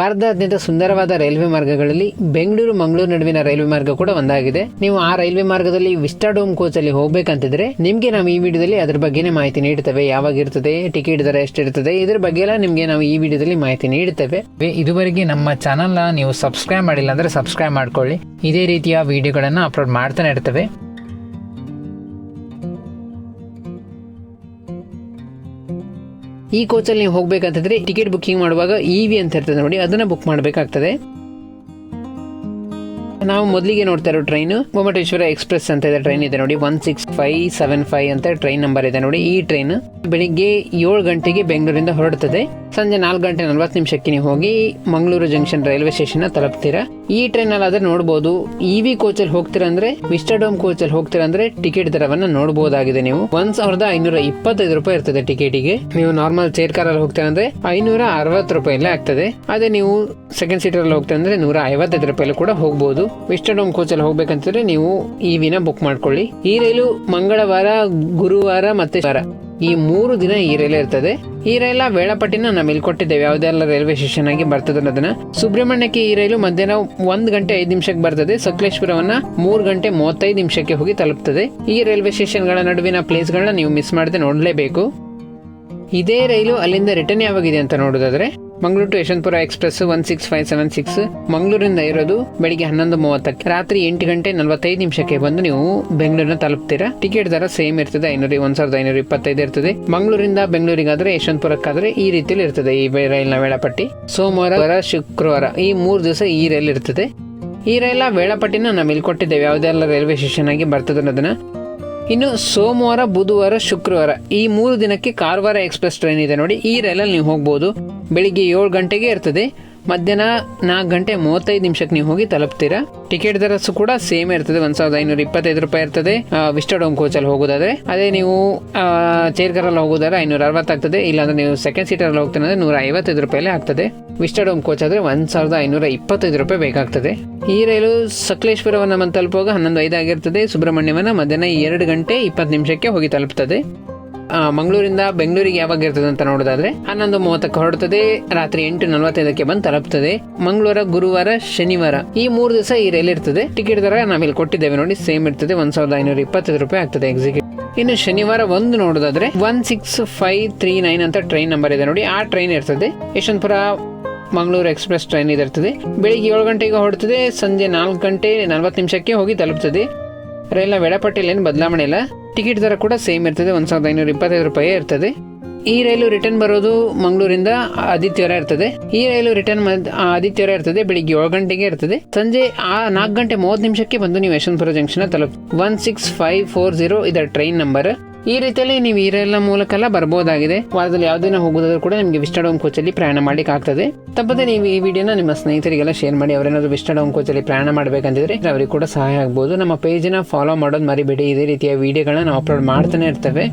ಭಾರತದಾದ್ಯಂತ ಸುಂದರವಾದ ರೈಲ್ವೆ ಮಾರ್ಗಗಳಲ್ಲಿ ಬೆಂಗಳೂರು ಮಂಗಳೂರು ನಡುವಿನ ರೈಲ್ವೆ ಮಾರ್ಗ ಕೂಡ ಒಂದಾಗಿದೆ. ನೀವು ಆ ರೈಲ್ವೆ ಮಾರ್ಗದಲ್ಲಿ ವಿಸ್ಟಾಡೋಮ್ ಕೋಚ್ ಅಲ್ಲಿ ಹೋಗ್ಬೇಕಂತಿದ್ರೆ ನಿಮಗೆ ನಾವು ಈ ವಿಡಿಯೋದಲ್ಲಿ ಅದ್ರ ಬಗ್ಗೆನೇ ಮಾಹಿತಿ ನೀಡುತ್ತೇವೆ ಯಾವಾಗ ಇರ್ತದೆ, ಟಿಕೆಟ್ ದರ ಎಷ್ಟಿರ್ತದೆ, ಇದರ ಬಗ್ಗೆ ಎಲ್ಲ ನಿಮಗೆ ನಾವು ಈ ವಿಡಿಯೋದಲ್ಲಿ ಮಾಹಿತಿ ನೀಡುತ್ತೇವೆ ಇದುವರೆಗೆ ನಮ್ಮ ಚಾನಲ್ನ ನೀವು ಸಬ್ಸ್ಕ್ರೈಬ್ ಮಾಡಿಲ್ಲ ಅಂದ್ರೆ ಸಬ್ಸ್ಕ್ರೈಬ್ ಮಾಡ್ಕೊಳ್ಳಿ. ಇದೇ ರೀತಿಯ ವಿಡಿಯೋಗಳನ್ನು ಅಪ್ಲೋಡ್ ಮಾಡ್ತಾನೆ ಇರ್ತೇವೆ. ಈ ಕೋಚಲ್ಲಿ ನೀವು ಹೋಗ್ಬೇಕಂತಂದ್ರೆ ಟಿಕೆಟ್ ಬುಕ್ಕಿಂಗ್ ಮಾಡುವಾಗ ಇ ವಿ ಅಂತ ಇರ್ತದೆ ನೋಡಿ, ಅದನ್ನ ಬುಕ್ ಮಾಡಬೇಕಾಗ್ತದೆ. ನಾವು ಮೊದಲಿಗೆ ನೋಡ್ತಾ ಇರೋ ಟ್ರೈನ್ ಗೊಮ್ಮಟೇಶ್ವರ ಎಕ್ಸ್ಪ್ರೆಸ್ ಅಂತ ಇದೆ ಟ್ರೈನ್ ಇದೆ ನೋಡಿ one six five seven five ಅಂತ ಟ್ರೈನ್ ನಂಬರ್ ಇದೆ ನೋಡಿ, ಈ ಟ್ರೈನ್ ಬೆಳಿಗ್ಗೆ ಏಳು ಗಂಟೆಗೆ ಬೆಂಗಳೂರಿಂದ ಹೊರಡ್ತದೆ. ಸಂಜೆ ನಾಲ್ಕು ಗಂಟೆ ನಲ್ವತ್ತು ನಿಮಿಷಕ್ಕೆ ನೀವು ಹೋಗಿ ಮಂಗಳೂರು ಜಂಕ್ಷನ್ ರೈಲ್ವೆ ಸ್ಟೇಷನ್ ತಲುಪ್ತೀರಾ. ಈ ಟ್ರೈನ್ ಅಲ್ಲಿ ಆದ್ರೆ ನೋಡಬಹುದು ಇ ವಿ ಕೋಚ್ ಅಲ್ಲಿ ಹೋಗ್ತೀರಾ ಅಂದ್ರೆ ಮಿಸ್ಟರ್ ಕೋಚ್ ಅಲ್ಲಿ ಹೋಗ್ತೀರಾ ಅಂದ್ರೆ ಟಿಕೆಟ್ ದರವನ್ನ ನೋಡಬಹುದಾಗಿದೆ ನೀವು. ಒಂದ್ ಸಾವಿರದ ಐನೂರ ಇಪ್ಪತ್ತೈದು ರೂಪಾಯಿ ಇರ್ತದೆ ಟಿಕೆಟಿಗೆ ನೀವು ನಾರ್ಮಲ್ ಚೇರ್ ಕಾರ್ ಅಲ್ಲಿ ಹೋಗ್ತೀರಾ ಅಂದ್ರೆ ಐನೂರ ಅರವತ್ತು ರೂಪಾಯಲ್ಲೇ ಆಗ್ತದೆ. ಅದೇ ನೀವು ಸೆಕೆಂಡ್ ಸೀಟರ್ ಅಲ್ಲಿ ಅಂದ್ರೆ ನೂರ ಐವತ್ತೈದು ರೂಪಾಯಿ ಕೂಡ ಹೋಗಬಹುದು ವಿಸ್ಟಾಡೋಮ್ ಕೋಚ್ ಅಲ್ಲಿ ಹೋಗ್ಬೇಕಂತಂದ್ರೆ ನೀವು ಈ ವಿನ ಬುಕ್ ಮಾಡ್ಕೊಳ್ಳಿ. ಈ ರೈಲು ಮಂಗಳವಾರ, ಗುರುವಾರ ಮತ್ತೆ ವಾರ ಈ ಮೂರು ದಿನ ಈ ರೈಲ್ ಇರ್ತದೆ. ಈ ರೈಲ ವೇಳಾಪಟ್ಟಿನ ನಾವು ಇಲ್ಲಿ ಕೊಟ್ಟಿದ್ದೇವೆ. ಯಾವುದೆಲ್ಲ ರೈಲ್ವೆ ಸ್ಟೇಷನ್ ಆಗಿ ಬರ್ತದೆ ಅನ್ನೋದನ್ನ. ಸುಬ್ರಹ್ಮಣ್ಯಕ್ಕೆ ಈ ರೈಲು ಮಧ್ಯಾಹ್ನ ಒಂದ್ ಗಂಟೆ ಐದು ನಿಮಿಷಕ್ಕೆ ಬರ್ತದೆ. ಸಕಲೇಶ್ಪುರವನ್ನ ಮೂರು ಗಂಟೆ ಮೂವತ್ತೈದು ನಿಮಿಷಕ್ಕೆ ಹೋಗಿ ತಲುಪ್ತದೆ. ಈ ರೈಲ್ವೆ ಸ್ಟೇಷನ್ಗಳ ನಡುವಿನ ಪ್ಲೇಸ್ಗಳನ್ನ ನೀವು ಮಿಸ್ ಮಾಡದೆ ನೋಡಲೇಬೇಕು. ಇದೇ ರೈಲು ಅಲ್ಲಿಂದ ರಿಟರ್ನ್ ಯಾವಾಗಿದೆ ಅಂತ ನೋಡೋದಾದ್ರೆ Mangaluru to Yeshwantpur express one six five seven six ಮಂಗಳೂರಿಂದ ಇರೋದು ಬೆಳಿಗ್ಗೆ ಹನ್ನೊಂದು ಮೂವತ್ತಕ್ಕೆ. ರಾತ್ರಿ ಎಂಟು ಗಂಟೆ ನಲವತ್ತೈದು ನಿಮಿಷಕ್ಕೆ ಬಂದು ನೀವು ಬೆಂಗಳೂರಿನ ತಲುಪ್ತೀರಾ? ಟಿಕೆಟ್ ದರ ಸೇಮ್ ಇರ್ತದೆ ಐನೂರ ಒಂದ್ ಸಾವಿರದ ಐನೂರ ಇಪ್ಪತ್ತೈದು ಇರ್ತದೆ. ಮಂಗಳೂರಿಂದ ಬೆಂಗಳೂರಿಗಾದ್ರೆ ಯಶವಂತಪುರಕ್ಕಾದ್ರೆ ಈ ರೀತಿಯಲ್ಲಿ ಇರ್ತದೆ ಈ ರೈಲಿನ ವೇಳಾಪಟ್ಟಿ. ಸೋಮವಾರ ವಾರ, ಶುಕ್ರವಾರ ಈ ಮೂರು ದಿವಸ ಈ ರೈಲ್ ಇರ್ತದೆ. ಈ ರೈಲ ವೇಳಾಪಟ್ಟಿನ ನಾವು ಇಲ್ಲಿ ಕೊಟ್ಟಿದ್ದೇವೆ ಯಾವುದೆಲ್ಲ ರೈಲ್ವೆ ಸ್ಟೇಷನ್ ಆಗಿ ಬರ್ತದೆ ಅನ್ನೋದನ್ನ. ಇನ್ನು ಸೋಮವಾರ ಬುಧವಾರ ಶುಕ್ರವಾರ ಈ ಮೂರು ದಿನಕ್ಕೆ ಕಾರವಾರ ಎಕ್ಸ್ಪ್ರೆಸ್ ಟ್ರೈನ್ ಇದೆ ನೋಡಿ ಈ ರೈಲಲ್ಲಿ ನೀವು ಹೋಗ್ಬೋದು. ಬೆಳಿಗ್ಗೆ ಏಳು ಗಂಟೆಗೆ ಇರ್ತದೆ. ಮಧ್ಯಾಹ್ನ ನಾಲ್ಕು ಗಂಟೆ ಮೂವತ್ತೈದು ನಿಮಿಷಕ್ಕೆ ನೀವು ಹೋಗಿ ತಲುಪ್ತೀರಾ? ಟಿಕೆಟ್ ದರಸು ಕೂಡ ಸೇಮ್ ಇರ್ತದೆ. ಒಂದ್ ಸಾವಿರದ ಐನೂರ ಇಪ್ಪತ್ತೈದು ರೂಪಾಯಿ ಇರ್ತದೆ. ವಿಸ್ಟಾಡೋಮ್ ಕೋಚಲ್ಲಿ ಹೋಗೋದಾದ್ರೆ. ಅದೇ ನೀವು ಚೇರ್ ಕಾರಲ್ಲಿ ಹೋಗೋದಾದ್ರೆ ಐನೂರ ಅರವತ್ತಾಗ್ತದೆ ಇಲ್ಲಾಂದ್ರೆ ನೀವು ಸೆಕೆಂಡ್ ಸೀಟರಲ್ಲಿ ಹೋಗ್ತಾನೆ ಅಂದ್ರೆ ನೂರ ಐವತ್ತೈದು ರೂಪಾಯಲ್ಲಿ ಆಗ್ತದೆ. ವಿಸ್ಟಾಡೋಮ್ ಕೋಚ್ ಆದ್ರೆ ಒಂದ್ ಸಾವಿರದ ಐನೂರ ಇಪ್ಪತ್ತೈದು ರೂಪಾಯಿ ಬೇಕಾಗ್ತದೆ. ಈ ರೈಲು ಸಕಲೇಶ್ವರವನ್ನು ತಲುಪುವಾಗ ಹನ್ನೊಂದು ಐದಾಗಿರ್ತದೆ ಸುಬ್ರಹ್ಮಣ್ಯವನ್ನ ಮಧ್ಯಾಹ್ನ ಎರಡು ಗಂಟೆ ಇಪ್ಪತ್ತು ನಿಮಿಷಕ್ಕೆ ಹೋಗಿ ತಲುಪ್ತದೆ. ಮಂಗಳೂರಿಂದ ಬೆಂಗಳೂರಿಗೆ ಯಾವಾಗ ಇರ್ತದೆ ಅಂತ ನೋಡೋದಾದ್ರೆ ಹನ್ನೊಂದು ಮೂವತ್ತಕ್ಕೆ ಹೊರಡ್ತದೆ, ರಾತ್ರಿ ಎಂಟು ನಲವತ್ತೈದಕ್ಕೆ ಬಂದು ತಲುಪ್ತದೆ. ಮಂಗಳವಾರ, ಗುರುವಾರ, ಶನಿವಾರ ಈ ಮೂರು ದಿವಸ ಈ ರೈಲ್ ಇರ್ತದೆ. ಟಿಕೆಟ್ ದರ ನಾವಿಲ್ಲಿ ಕೊಟ್ಟಿದ್ದೇವೆ ನೋಡಿ ಸೇಮ್ ಇರ್ತದೆ. ಒಂದ್ ಸಾವಿರದ ಐನೂರ ಇಪ್ಪತ್ತೈದು ರೂಪಾಯಿ ಆಗ್ತದೆ ಎಕ್ಸಿಕ್ಯೂಟ್ ಇನ್ನು ಶನಿವಾರ ಒಂದು ನೋಡೋದಾದ್ರೆ one six five three nine ಅಂತ ಟ್ರೈನ್ ನಂಬರ್ ಇದೆ ನೋಡಿ, ಆ ಟ್ರೈನ್ ಇರ್ತದೆ. ಯಶವಂತಪುರ, ಮಂಗಳೂರು ಎಕ್ಸ್ಪ್ರೆಸ್ ಟ್ರೈನ್ ಇದಿರ್ತದೆ. ಬೆಳಿಗ್ಗೆ ಏಳು ಗಂಟೆಗೆ ಹೊರಡ್ತದೆ, ಸಂಜೆ ನಾಲ್ಕು ಗಂಟೆ ನಲ್ವತ್ತು ನಿಮಿಷಕ್ಕೆ ಹೋಗಿ ತಲುಪ್ತದೆ. ರೈಲ್ನ ವೇಳಾಪಟ್ಟಿಯಲ್ಲಿ ಏನು ಬದಲಾವಣೆ ಇಲ್ಲ. ಟಿಕೆಟ್ ದರ ಕೂಡ ಸೇಮ್ ಇರ್ತದೆ, ಒಂದು ಸಾವಿರದ ಐನೂರ ಇಪ್ಪತ್ತೈದು ರೂಪಾಯಿ ಇರ್ತದೆ. ಈ ರೈಲು ರಿಟರ್ನ್ ಬರೋದು ಮಂಗಳೂರಿಂದ ಆದಿತ್ಯವಾರ ಇರ್ತದೆ. ಈ ರೈಲು ರಿಟರ್ನ್ ಆದಿತ್ಯವಾರ ಇರ್ತದೆ, ಬೆಳಿಗ್ಗೆ ಏಳು ಗಂಟೆಗೆ ಇರ್ತದೆ. ಸಂಜೆ ಆ ನಾಲ್ಕು ಗಂಟೆ ಮೂವತ್ತು ನಿಮಿಷಕ್ಕೆ ಬಂದು ನೀವು Yeshwantpur junction ತಲುಪ್. One six five four zero ಇದರ ಟ್ರೈನ್ ನಂಬರ್ ಈ ರೀತಿಯಲ್ಲಿ ನೀವು ಈರೆಲ್ಲ ಮೂಲಕ ಎಲ್ಲ ಬರಬಹುದಾಗಿದೆ ವಾರದಲ್ಲಿ ಯಾವುದಿನ ಹೋಗೋದಾದ್ರೂ ಕೂಡ ನಿಮಗೆ ವಿಸ್ಟಾಡೋಮ್ ಕೋಚಲ್ಲಿ ಪ್ರಯಾಣ ಮಾಡ್ಲಿಕ್ಕೆ ಆಗ್ತದೆ. ತಪ್ಪದೆ ನೀವು ಈ ವಿಡಿಯೋನ ನಿಮ್ಮ ಸ್ನೇಹಿತರಿಗೆಲ್ಲ ಶೇರ್ ಮಾಡಿ, ಅವರೇನಾದ್ರು ವಿಸ್ಟಾಡೋಮ್ ಕೋಚಲ್ಲಿ ಪ್ರಯಾಣ ಮಾಡಬೇಕಂತಿದ್ರೆ ಅವರಿಗೆ ಕೂಡ ಸಹಾಯ ಆಗ್ಬೋದು. ನಮ್ಮ ಪೇಜಿನ ಫಾಲೋ ಮಾಡೋದು ಮರಿಬೇಡಿ. ಇದೇ ರೀತಿಯ ವಿಡಿಯೋಗಳನ್ನ ನಾವು ಅಪ್ಲೋಡ್ ಮಾಡ್ತಾನೆ ಇರ್ತೇವೆ.